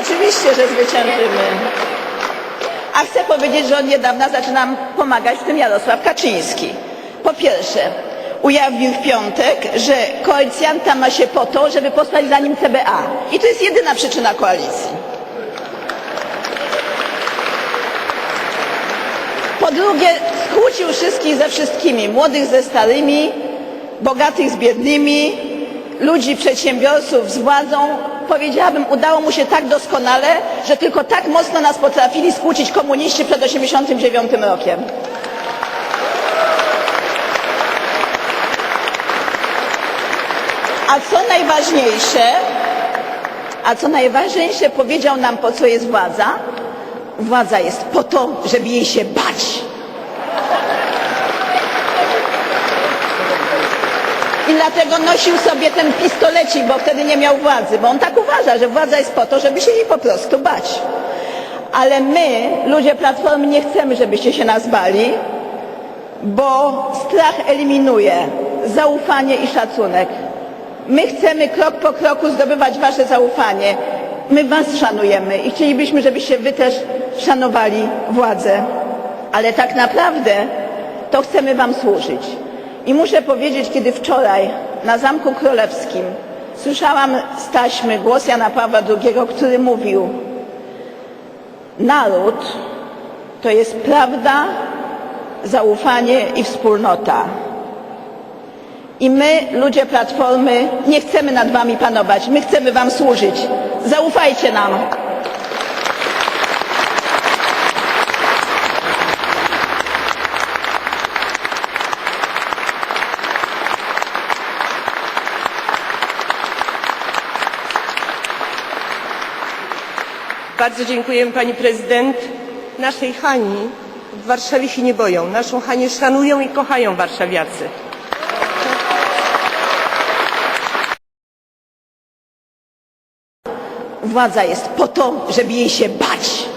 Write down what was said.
Oczywiście, że zwyciężymy. A chcę powiedzieć, że od niedawna zaczyna nam pomagać w tym Jarosław Kaczyński. Po pierwsze, ujawnił w piątek, że koalicjanta ma się po to, żeby posłać za nim CBA. I to jest jedyna przyczyna koalicji. Po drugie, skłócił wszystkich ze wszystkimi, młodych ze starymi, bogatych z biednymi, ludzi przedsiębiorców z władzą. Powiedziałabym, udało mu się tak doskonale, że tylko tak mocno nas potrafili skłócić komuniści przed 1989 rokiem. A co najważniejsze, a co najważniejsze powiedział nam po co jest władza? Władza jest po to, żeby jej się bać. Dlatego nosił sobie ten pistolecik, bo wtedy nie miał władzy, bo on tak uważa, że władza jest po to, żeby się jej po prostu bać. Ale my, ludzie Platformy, nie chcemy, żebyście się nas bali, bo strach eliminuje zaufanie i szacunek. My chcemy krok po kroku zdobywać wasze zaufanie. My was szanujemy i chcielibyśmy, żebyście wy też szanowali władzę. Ale tak naprawdę to chcemy wam służyć. I muszę powiedzieć, kiedy wczoraj na Zamku Królewskim słyszałam z taśmy głos Jana Pawła II, który mówił naród to jest prawda, zaufanie i wspólnota. I my, ludzie Platformy, nie chcemy nad wami panować, my chcemy wam służyć. Zaufajcie nam. Bardzo dziękujemy Pani Prezydent. Naszej Hani w Warszawie się nie boją. Naszą Hanię szanują i kochają warszawiacy. Władza jest po to, żeby jej się bać.